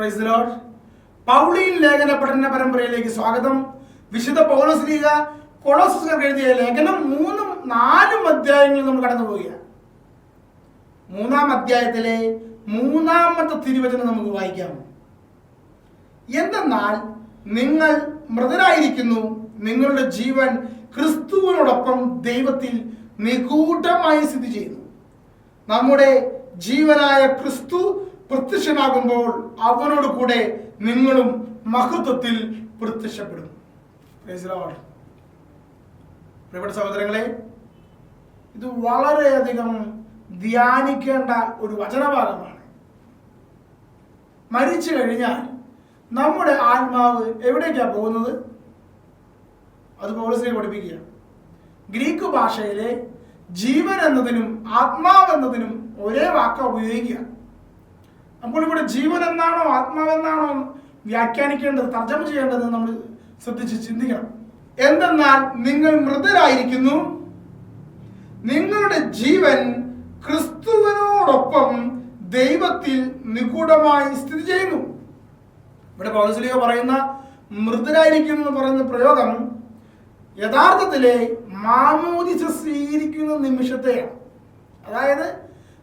Price load പൗളിയിൽ ലേഖന പഠന പരമ്പരയിലേക്ക് സ്വാഗതം. വിശുദ്ധ പൗലോസ് ലീഗ കൊളോസസ്കർക്ക് എഴുതിയ ലേഖനം മൂന്നും നാലും അധ്യായങ്ങൾ നമ്മൾ കടന്നു പോവുകയാണ്. മൂന്നാം അധ്യായത്തിലെ മൂന്നാമത്തെ തിരുവചനം നമുക്ക് വായിക്കാം. എന്തെന്നാൽ നിങ്ങൾ മൃതരായിരിക്കുന്നു നിങ്ങളുടെ ജീവൻ ക്രിസ്തുവിനോടൊപ്പം ദൈവത്തിൽ നിഗൂഢമായി സ്ഥിതി ചെയ്യുന്നു. നമ്മുടെ ജീവനായ ക്രിസ്തു പ്രത്യക്ഷനാകുമ്പോൾ അവനോട് കൂടെ നിങ്ങളും മഹത്വത്തിൽ പ്രത്യക്ഷപ്പെടും. പ്രിയപ്പെട്ട സഹോദരങ്ങളെ ഇത് വളരെയധികം ധ്യാനിക്കേണ്ട ഒരു വചനഭാഗമാണ് മരിച്ചു കഴിഞ്ഞാൽ നമ്മുടെ ആത്മാവ് എവിടേക്കാണ് പോകുന്നത്? അത് പോലീസിനെ പഠിപ്പിക്കുക. ഗ്രീക്ക് ഭാഷയിലെ ജീവൻ എന്നതിനും ആത്മാവ് എന്നതിനും ഒരേ വാക്ക ഉപയോഗിക്കുക. അപ്പോൾ ഇവിടെ ജീവൻ എന്നാണോ ആത്മാവെന്നാണോ വ്യാഖ്യാനിക്കേണ്ടത് തർജമ ചെയ്യേണ്ടത് നമ്മൾ ശ്രദ്ധിച്ച് ചിന്തിക്കണം. എന്തെന്നാൽ നിങ്ങൾ മൃതരായിരിക്കുന്നു. നിങ്ങളുടെ ജീവൻ ക്രിസ്തുവിനോടൊപ്പം ദൈവത്തിൽ നിഗൂഢമായി സ്ഥിതി ചെയ്യുന്നു. ഇവിടെ പൗരസ്ലിക പറയുന്ന മൃതരായിരിക്കുന്നു എന്ന് പറയുന്ന പ്രയോഗം യഥാർത്ഥത്തിലെ മാമോദിസ സ്വീകരിക്കുന്ന നിമിഷത്തെയാണ്. അതായത്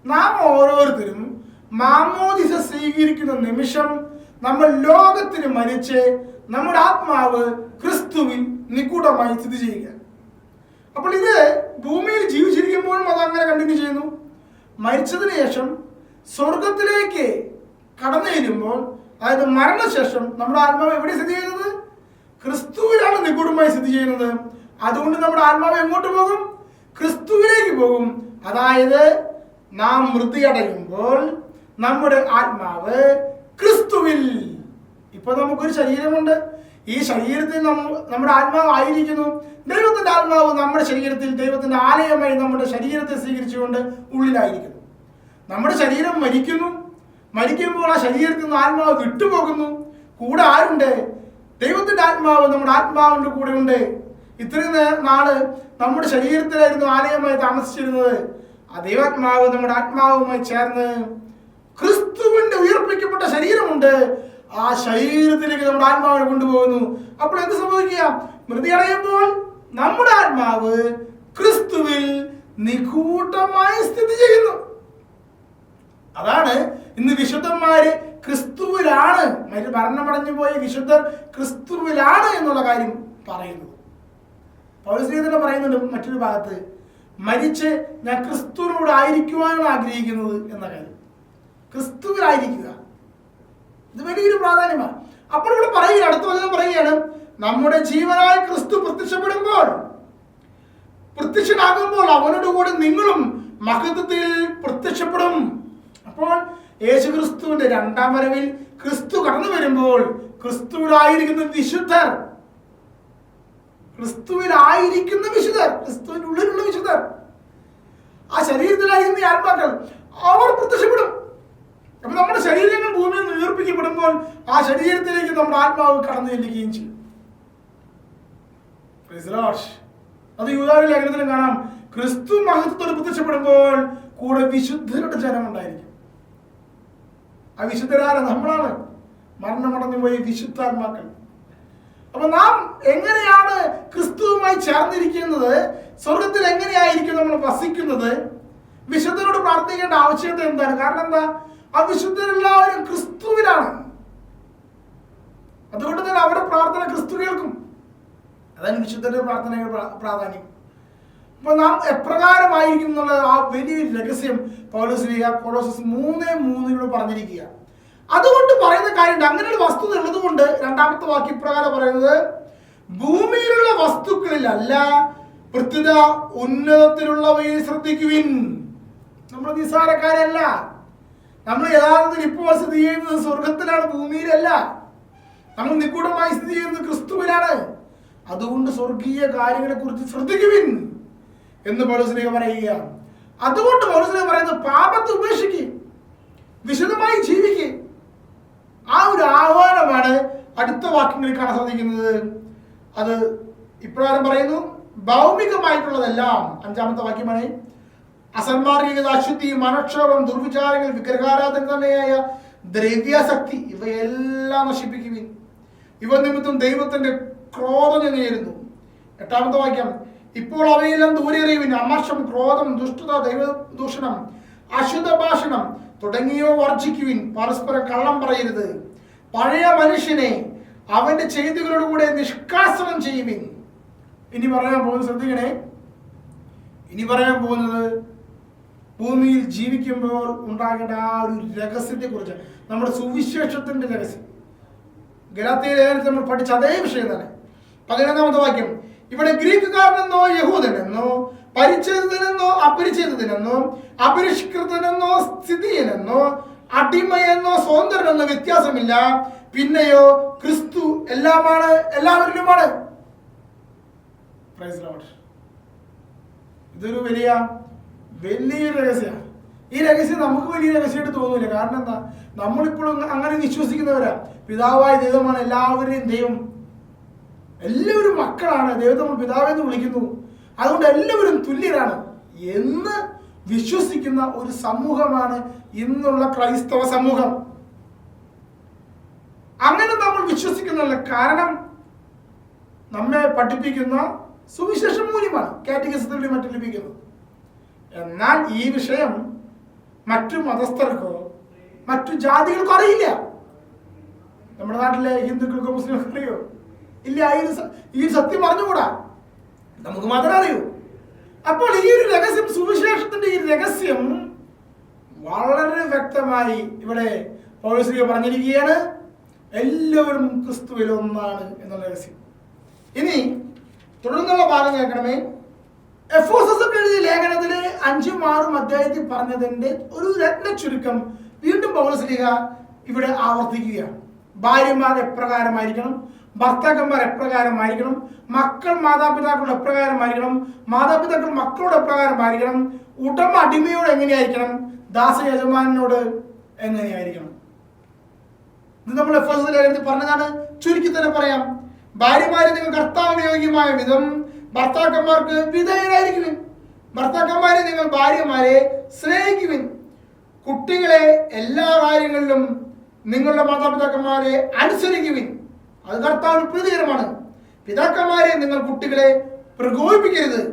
നാം ഓരോരുത്തരും മാമോദിസ സ്വീകരിക്കുന്ന നിമിഷം നമ്മൾ ലോകത്തിന് മരിച്ച് നമ്മുടെ ആത്മാവ് ക്രിസ്തുവിൽ നിഗൂഢമായി സ്ഥിതി ചെയ്യുക. അപ്പോൾ ഇത് ഭൂമിയിൽ ജീവിച്ചിരിക്കുമ്പോഴും അത് അങ്ങനെ കണ്ടിന്യൂ ചെയ്യുന്നു. മരിച്ചതിന് ശേഷം സ്വർഗത്തിലേക്ക് കടന്നു ചെല്ലുമ്പോൾ അതായത് മരണശേഷം നമ്മുടെ ആത്മാവ് എവിടെ സ്ഥിതി ചെയ്യുന്നത്? ക്രിസ്തുവിലാണ് നിഗൂഢമായി സ്ഥിതി ചെയ്യുന്നത്. അതുകൊണ്ട് നമ്മുടെ ആത്മാവ് എങ്ങോട്ട് പോകും? ക്രിസ്തുവിലേക്ക് പോകും. അതായത് നാം മൃതിയടയുമ്പോൾ നമ്മുടെ ആത്മാവ് ക്രിസ്തുവിൽ. ഇപ്പൊ നമുക്കൊരു ശരീരമുണ്ട്. ഈ ശരീരത്തിൽ നമ്മ നമ്മുടെ ആത്മാവ് ആയിരിക്കുന്നു ദൈവത്തിന്റെ ആത്മാവ് നമ്മുടെ ശരീരത്തിൽ ദൈവത്തിന്റെ ആലയമായി നമ്മുടെ ശരീരത്തെ സ്വീകരിച്ചുകൊണ്ട് ഉള്ളിലായിരിക്കുന്നു. നമ്മുടെ ശരീരം മരിക്കുന്നു. മരിക്കുമ്പോൾ ആ ശരീരത്തിൽ നിന്ന് ആത്മാവ് വിട്ടുപോകുന്നു. കൂടെ ആരുണ്ട്? ദൈവത്തിന്റെ ആത്മാവ് നമ്മുടെ ആത്മാവിന്റെ കൂടെ ഉണ്ട്. ഇത്രയും നാൾ നമ്മുടെ ശരീരത്തിലായിരുന്നു ആലയമായി താമസിച്ചിരുന്നത്. ആ ദൈവാത്മാവ് നമ്മുടെ ആത്മാവുമായി ചേർന്ന് ക്രിസ്തുവിന്റെ ഉയർപ്പിക്കപ്പെട്ട ശരീരമുണ്ട്. ആ ശരീരത്തിലേക്ക് നമ്മുടെ ആത്മാവിനെ കൊണ്ടുപോകുന്നു. അപ്പോൾ എന്ത് സംഭവിക്കുക? മൃതി അടയുമ്പോൾ നമ്മുടെ ആത്മാവ് ക്രിസ്തുവിൽ നിഗൂഢമായി സ്ഥിതി ചെയ്യുന്നു. അതാണ് ഇന്ന് വിശുദ്ധന്മാര് ക്രിസ്തുവിലാണ് മരി- മരണമടഞ്ഞു പോയ വിശുദ്ധർ ക്രിസ്തുവിലാണ് എന്നുള്ള കാര്യം പറയുന്നത്. പൗരസ്ത്രീതന്നെ പറയുന്നുണ്ട് മറ്റൊരു ഭാഗത്ത് മരിച്ച് ഞാൻ ക്രിസ്തുവിനോട് ആയിരിക്കുവാനാണ് ആഗ്രഹിക്കുന്നത് എന്ന കാര്യം. ക്രിസ്തുവിലായിരിക്കുക. ഇത് വലിയൊരു പ്രാധാന്യമാണ്. അപ്പോൾ ഇവിടെ പറയുക അടുത്ത വചനം പറയുകയാണ് നമ്മുടെ ജീവനായ ക്രിസ്തു പ്രത്യക്ഷപ്പെടുമ്പോൾ പ്രത്യക്ഷനാകുമ്പോൾ അവനോട് കൂടെ നിങ്ങളും മഹത്വത്തിൽ പ്രത്യക്ഷപ്പെടും. അപ്പോൾ യേശു ക്രിസ്തുവിന്റെ രണ്ടാം വരവിൽ ക്രിസ്തു കടന്നു വരുമ്പോൾ ക്രിസ്തുവിലായിരിക്കുന്ന വിശുദ്ധർ ക്രിസ്തുവിലായിരിക്കുന്ന വിശുദ്ധർ ക്രിസ്തുവിന്റെ ഉള്ളിലുള്ള വിശുദ്ധർ ആ ശരീരത്തിലായിരുന്ന ആത്മാക്കൾ അവർ പ്രത്യക്ഷപ്പെടും. അപ്പൊ നമ്മുടെ ശരീരങ്ങൾ ഭൂമിയിൽ ഉയർപ്പിക്കപ്പെടുമ്പോൾ ആ ശരീരത്തിലേക്ക് നമ്മുടെ ആത്മാവ് കടന്നു ചെല്ലുകയും ചെയ്യും. അത് യൂതാവിലെ ലേഖനത്തിലും കാണാം. ക്രിസ്തു മഹത്വത്തോട് പ്രത്യക്ഷപ്പെടുമ്പോൾ കൂടെ വിശുദ്ധരുടെ ജനം ഉണ്ടായിരിക്കും. ആ വിശുദ്ധരാണ് നമ്മളാണ്. മരണമടഞ്ഞു പോയി വിശുദ്ധാത്മാക്കൾ. അപ്പൊ നാം എങ്ങനെയാണ് ക്രിസ്തുവുമായി ചേർന്നിരിക്കുന്നത്? സ്വർഗത്തിൽ എങ്ങനെയായിരിക്കും നമ്മൾ വസിക്കുന്നത്? വിശുദ്ധരോട് പ്രാർത്ഥിക്കേണ്ട ആവശ്യകത എന്താണ്? കാരണം എന്താ? ആ വിശുദ്ധരെല്ലാവരും ക്രിസ്തുവിലാണ്. അതുകൊണ്ട് തന്നെ അവരുടെ പ്രാർത്ഥന ക്രിസ്തു കേൾക്കും. അതാണ് വിശുദ്ധന്റെ പ്രാർത്ഥനയുടെ പ്രാധാന്യം. അപ്പൊ നാം എപ്രകാരമായിരിക്കും എന്നുള്ള ആ വലിയൊരു രഹസ്യം പൗലോസ് പൗലോസസ് മൂന്നേ മൂന്നിലൂടെ പറഞ്ഞിരിക്കുക. അതുകൊണ്ട് പറയുന്ന കാര്യമുണ്ട്. അങ്ങനെ ഒരു വസ്തുത ഉള്ളതുകൊണ്ട് രണ്ടാമത്തെ വാക്യ പ്രകാരം പറയുന്നത് ഭൂമിയിലുള്ള വസ്തുക്കളിലല്ല പ്രത്യുത ഉന്നതത്തിലുള്ളവയിൽ ശ്രദ്ധിക്കുവിൻ. നമ്മൾ നിസ്സാരക്കാരല്ല. നമ്മൾ യഥാർത്ഥത്തിൽ ഇപ്പോൾ സ്ഥിതി ചെയ്യുന്നത് സ്വർഗത്തിലാണ് ഭൂമിയിലല്ല. നമ്മൾ നിഗൂഢമായി സ്ഥിതി ചെയ്യുന്നത് ക്രിസ്തുവിലാണ്. അതുകൊണ്ട് സ്വർഗീയ കാര്യങ്ങളെ കുറിച്ച് ശ്രദ്ധിക്കുവിൻ എന്ന് പൗലോസ്ലിഹ പറയുക അതുകൊണ്ട് പൗലോസ്ലിഹ പറയുന്നത് പാപത്തെ ഉപേക്ഷിക്കുക വിശദമായി ജീവിക്കുക ആ ഒരു ആഹ്വാനമാണ് അടുത്ത വാക്യങ്ങളിൽ കാണാൻ സാധിക്കുന്നത്. അത് ഇപ്രകാരം പറയുന്നു ഭൗമികമായിട്ടുള്ളതെല്ലാം. അഞ്ചാമത്തെ വാക്യമാണ് അസന്മാർഗികത അശുദ്ധി മനക്ഷോഭം ദുർവിചാരങ്ങൾ വിഗ്രഹാരാധന തന്നെയായ ദ്രവ്യാസക്തി ഇവയെല്ലാം നശിപ്പിക്കുവിൻ. ഇവ നിമിത്തം ദൈവത്തിന്റെ ക്രോധം നേരുന്നു എട്ടാമത്തെ വാക്യം. ഇപ്പോൾ അവയെല്ലാം ദൂരെ എറിയുവിൻ. അമർഷം ക്രോധം ദുഷ്ടത ദൈവദൂഷണം അശുദ്ധ ഭാഷണം തുടങ്ങിയോ വർജിക്കുവിൻ. പരസ്പരം കള്ളം പറയരുത്. പഴയ മനുഷ്യനെ അവന്റെ ചെയ്തികളോടുകൂടെ നിഷ്കാസനം ചെയ്യുവിൻ. ഇനി പറയാൻ പോകുന്നത് ശ്രദ്ധിക്കണേ. ഇനി പറയാൻ പോകുന്നത് ഭൂമിയിൽ ജീവിക്കുമ്പോൾ ഉണ്ടാകേണ്ട ആ ഒരു രഹസ്യത്തെ കുറിച്ച് നമ്മുടെ സുവിശേഷത്തിന്റെ രഹസ്യം. ഗലാത്തിയ ലേഖനത്തിൽ നമ്മൾ പഠിച്ച അതേ വിഷയം തന്നെ പതിനൊന്നാമത്തെ വാക്യം ഇവിടെ ഗ്രീക്കുകാരനെന്നോ യഹൂദനെന്നോ പരിച്ഛേദനെന്നോ അപരിച്ഛേദനെന്നോ അപരിഷ്കൃതനെന്നോ സ്ഥിതിയനെന്നോ അടിമയെന്നോ സ്വതന്ത്രനെന്നോ വ്യത്യാസമില്ല. പിന്നെയോ ക്രിസ്തു എല്ലാമാണ് എല്ലാവരിലുമാണ്. ഇതൊരു വലിയ വലിയൊരു രഹസ്യമാണ് ഈ രഹസ്യം നമുക്ക് വലിയ രഹസ്യമായിട്ട് തോന്നില്ല കാരണം എന്താ? നമ്മളിപ്പോഴും അങ്ങനെ വിശ്വസിക്കുന്നവരാ. പിതാവായ ദൈവമാണ് എല്ലാവരുടെയും ദൈവം. എല്ലാവരും മക്കളാണ്. ദൈവത്തെ നമ്മൾ പിതാവെന്ന് വിളിക്കുന്നു. അതുകൊണ്ട് എല്ലാവരും തുല്യരാണ്. എന്ന് വിശ്വസിക്കുന്ന ഒരു സമൂഹമാണ് ഇന്നുള്ള ക്രൈസ്തവ സമൂഹം. അങ്ങനെ നമ്മൾ വിശ്വസിക്കുന്നുള്ള കാരണം നമ്മെ പഠിപ്പിക്കുന്ന സുവിശേഷം മൂല്യമാണ്. കാറ്റഗറിസത്തിലൂടെ മറ്റു ലഭിക്കുന്നത്. എന്നാൽ ഈ വിഷയം മറ്റു മതസ്ഥർക്കോ മറ്റു ജാതികൾക്കോ അറിയില്ല. നമ്മുടെ നാട്ടിലെ ഹിന്ദുക്കൾക്കോ മുസ്ലിംകൾക്കോ അറിയോ? ഇല്ല ഈ സത്യം പറഞ്ഞുകൂടാ നമുക്ക് മാത്രമേ അറിയൂ. അപ്പോൾ ഈ ഒരു രഹസ്യം സുവിശേഷത്തിന്റെ ഈ രഹസ്യം വളരെ വ്യക്തമായി ഇവിടെ പൗരശ്രീ പറഞ്ഞിരിക്കുകയാണ്. എല്ലാവരും ക്രിസ്തുവിൽ ഒന്നാണ് എന്നുള്ള രഹസ്യം. ഇനി തുടർന്നുള്ള ഭാഗം കേൾക്കണമേ. എഫോസസ് എഴുതിയ അഞ്ചും ആറും അധ്യായത്തിൽ പറഞ്ഞതിന്റെ ഒരു രത്ന ചുരുക്കം വീണ്ടും ലീഗ ഇവിടെ ആവർത്തിക്കുകയാണ്. ഭാര്യമാർ എപ്രകാരമായിരിക്കണം? ഭർത്താക്കന്മാർ എപ്രകാരമായിരിക്കണം? മക്കൾ മാതാപിതാക്കളോട് എപ്രകാരമായിരിക്കണം? മാതാപിതാക്കൾ മക്കളോട് എപ്രകാരമായിരിക്കണം? ഉടമ അടിമയോട് എങ്ങനെയായിരിക്കണം? ദാസ യജമാനോട് എങ്ങനെയായിരിക്കണം? ഇത് നമ്മൾ എഫ് ലേഖനത്തിൽ പറഞ്ഞതാണ്. ചുരുക്കി തന്നെ പറയാം. ഭാര്യമാരെ നിങ്ങൾ കർത്താവിന് യോഗ്യമായ വിധം ഭർത്താക്കന്മാർക്ക് വിധേയരായിരിക്കുവിൻ. ഭർത്താക്കന്മാരെ നിങ്ങൾ ഭാര്യമാരെ സ്നേഹിക്കുവിൻ. കുട്ടികളെ എല്ലാ കാര്യങ്ങളിലും നിങ്ങളുടെ മാതാപിതാക്കന്മാരെ അനുസരിക്കുവിൻ. അത് കർത്താവ് പ്രീതികരമാണ്. പിതാക്കന്മാരെ നിങ്ങൾ കുട്ടികളെ പ്രകോപിപ്പിക്കരുത്.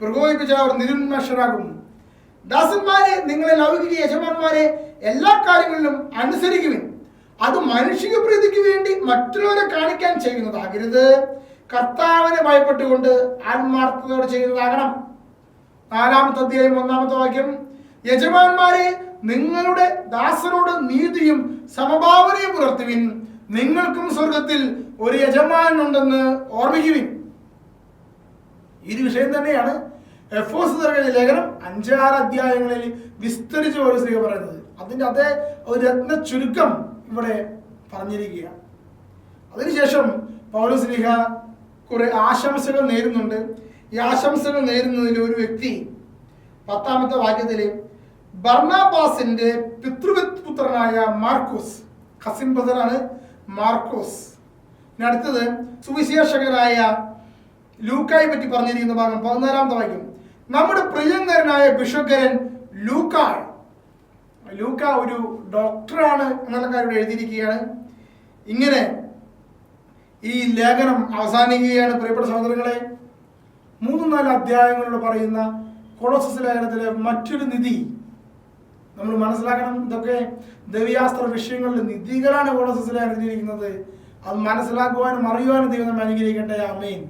പ്രകോപിപ്പിച്ചാൽ അവർ നിരുന്മേഷരാകും. ദാസന്മാരെ നിങ്ങളെ ലൗകിക യജമാന്മാരെ എല്ലാ കാര്യങ്ങളിലും അനുസരിക്കുവിൻ. അത് മനുഷ്യ പ്രീതിക്ക് വേണ്ടി മറ്റുള്ളവരെ കാണിക്കാൻ ചെയ്യുന്നതാകരുത്. കർത്താവിനെ ഭയപ്പെട്ടുകൊണ്ട് ആത്മാർത്ഥതയോടെ ചെയ്യുന്നതാകണം. നാലാമത്തെ അധ്യായം ഒന്നാമത്തെ വാക്യം. യജമാന്മാരെ നിങ്ങളുടെ ദാസനോട് നീതിയും സമഭാവനയും പുലർത്തുവിൻ നിങ്ങൾക്കും സ്വർഗത്തിൽ ഒരു യജമാനുണ്ടെന്ന് ഓർമ്മിക്കുവിൻ. ഈ വിഷയം തന്നെയാണ് എഫോസ് ലേഖനം അഞ്ചാറ് അധ്യായങ്ങളിൽ വിസ്തരിച്ച് ഒരു സ്ത്രീ പറയുന്നത്. അതിന്റെ അതേ ഒരു രത്ന ചുരുക്കം ഇവിടെ പറഞ്ഞിരിക്കുകയാണ്. അതിനുശേഷം പൗരസ്ലിഹ കുറെ ആശംസകൾ നേരുന്നുണ്ട്. ഈ ആശംസകൾ നേരുന്നതിൽ ഒരു വ്യക്തി പത്താമത്തെ വാക്യത്തിൽ ബർണാബാസിന്റെ പിതൃപുത്രനായ മാർക്കോസ് കസിൻ ബ്രദറാണ് മാർക്കോസ്. അടുത്തത് സുവിശേഷകനായ ലൂക്കായെ പറ്റി പറഞ്ഞിരിക്കുന്ന ഭാഗം പതിനാലാമത്തെ വാക്യം. നമ്മുടെ പ്രിയങ്കരനായ ബിഷകരൻ ലൂക്കായ് ലൂക്ക ഒരു ഡോക്ടറാണ് എന്നുള്ള കാര്യം എഴുതിയിരിക്കുകയാണ്. ഇങ്ങനെ ഈ ലേഖനം അവസാനിക്കുകയാണ്. പ്രിയപ്പെട്ട സഹോദരങ്ങളെ മൂന്ന് നാല് അധ്യായങ്ങളോട് പറയുന്ന കൊളോസസ് ലേഖനത്തിലെ മറ്റൊരു നിധി നമ്മൾ മനസ്സിലാക്കണം. ഇതൊക്കെ ദൈവശാസ്ത്ര വിഷയങ്ങളിൽ നിധികളാണ് കൊളോസസ് ലേഖനത്തിലിരിക്കുന്നത് അത് മനസ്സിലാക്കുവാനും അറിയുവാനും ദൈവം നമ്മൾ അനുഗ്രഹിക്കട്ടെ. അമേൻ